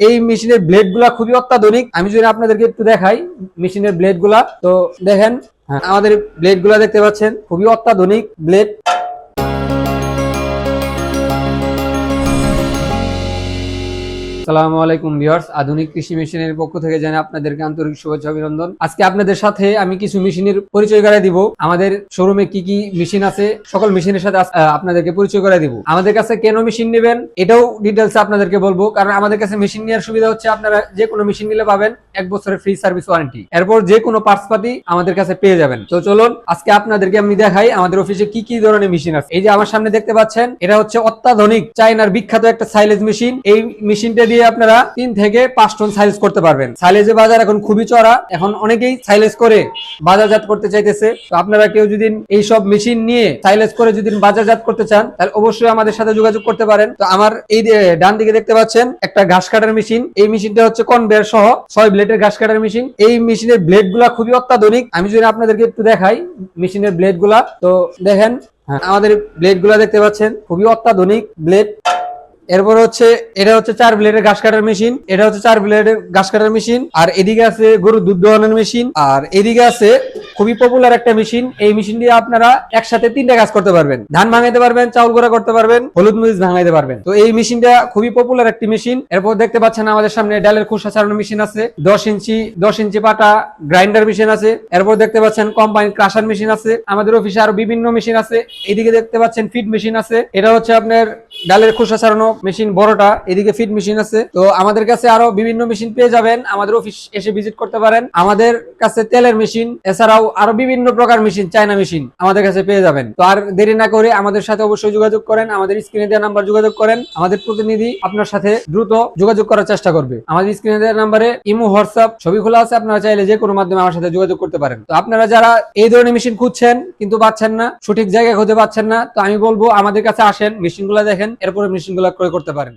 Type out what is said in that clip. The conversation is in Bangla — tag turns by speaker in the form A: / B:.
A: এই মেশিনের ব্লেডগুলা খুবই অত্যাধুনিক। আমি যদি আপনাদেরকে একটু দেখাই মেশিনের ব্লেডগুলা তো দেখেন হ্যাঁ, আমাদের ব্লেডগুলা দেখতে পাচ্ছেন খুবই অত্যাধুনিক ব্লেড আসসালামু আলাইকুম ভিউয়ার্স। আধুনিক কৃষি মেশিনের পক্ষ থেকে জানাই আপনাদেরকে আন্তরিক শুভেচ্ছা, অভিনন্দন। আজকে আপনাদের সাথে আমি কিছু মেশিনের পরিচয় করাই দিব। আমাদের শোরুমে কি কি মেশিন আছে, সকল মেশিনের সাথে আপনাদেরকে পরিচয় করাই দিব। আমাদের কাছে কেন মেশিন নেবেন, এটাও ডিটেলস আপনাদেরকে বলব। কারণ আমাদের কাছে মেশিন নেওয়ার সুবিধা হচ্ছে আপনারা যে কোনো মেশিন নিলে পাবেন, এক বছরের ফ্রি সার্ভিস ওয়ারেন্টি এরপর যে কোনো পার্টস পাতি আমাদের কাছে পেয়ে যাবেন। তো চলুন, আজকে আপনাদেরকে আমি দেখাই আমাদের অফিসে কি কি ধরনের মেশিন আছে। এই যে আমার সামনে দেখতে পাচ্ছেন, এটা হচ্ছে অত্যাধুনিক চাইনার বিখ্যাত একটা সাইলেজ মেশিন এই মেশিনটা দিয়ে আপনারা তিন থেকে পাঁচ টন সাইলেজ করতে পারবেন। সাইলেজের বাজার এখন খুবই চড়া। এখন অনেকেই সাইলেজ করে বাজারজাত করতে চাইতেছে। তো আপনারা কেউ যদি এই সব মেশিন নিয়ে সাইলেজ করে যদি বাজারজাত করতে চান, তাহলে অবশ্যই আমাদের সাথে যোগাযোগ করতে পারেন। তো আমার এই ডান দিকে দেখতে পাচ্ছেন, একটা ঘাস কাটার মেশিন এই মেশিনটা হচ্ছে কনভেয়ার সহ ছয় ব্লেডের ঘাস কাটার মেশিন এই মেশিনের ব্লেডগুলা খুবই অত্যাধুনিক। আমি যদি আপনাদেরকে একটু দেখাই মেশিনের ব্লেডগুলা তো দেখেন, আমাদের ব্লেডগুলা দেখতে পাচ্ছেন, খুবই অত্যাধুনিক ব্লেড এরপর হচ্ছে, এটা হচ্ছে চার ব্লেডের ঘাস কাটার মেশিন এটা হচ্ছে চার ব্লেডের ঘাস কাটার মেশিন আর এদিকে আছে গরুর দুধ দোয়ানোর মেশিন আর এদিকে আছে খুবই পপুলার একটা মেশিন এই মেশিন দিয়ে আপনারা একসাথে তিনটা কাজ করতে পারবেন। ধান ভাঙাইতে পারবেন, চাউল গুঁড়া করতে পারবেন, হলুদ মরিচ ভাঙাইতে পারবেন। তো এই মেশিনটা খুবই পপুলার একটি মেশিন এরপর দেখতে পাচ্ছেন আমাদের সামনে ডালের খোসা ছাড়ানো মেশিন আছে। দশ ইঞ্চি দশ ইঞ্চি পাটা গ্রাইন্ডার মেশিন আছে। এরপর দেখতে পাচ্ছেন কম্বাইন ক্রাশার মেশিন আছে। আমাদের অফিসে আরও বিভিন্ন মেশিন আছে। এদিকে দেখতে পাচ্ছেন ফিড মেশিন আছে। এটা হচ্ছে আপনার ডালের খোসা ছাড়ানো মেশিন বড়টা। এদিকে ফিড মেশিন আছে। তো আমাদের কাছে আরও বিভিন্ন মেশিন পেয়ে যাবেন। আমাদের অফিস এসে ভিজিট করতে পারেন। আমাদের কাছে তেলের মেশিন আরও বিভিন্ন প্রকার মেশিন চায়না মেশিন আমাদের কাছে পেয়ে যাবেন। তো আর দেরি না করে আমাদের সাথে অবশ্যই যোগাযোগ করেন, আমাদের স্ক্রিনে দেওয়া নাম্বার যোগাযোগ করেন, আমাদের প্রতিনিধি আপনার সাথে দ্রুত যোগাযোগ করার চেষ্টা করবে। আমাদের স্ক্রিনে দেওয়া নাম্বারে ইমো, হোয়াটসঅ্যাপ ছবি খোলা আছে, আপনারা চাইলে যে কোনো মাধ্যমে আমার সাথে যোগাযোগ করতে পারেন। তো আপনারা যারা এই ধরনের মেশিন খুঁজছেন কিন্তু পাচ্ছেন না, সঠিক জায়গায় খুঁজে পাচ্ছেন না, তো আমি বলব আমাদের কাছে আসেন মেশিনগুলো দেখেন, এরপরে মেশিনগুলো ক্রয় করতে পারেন।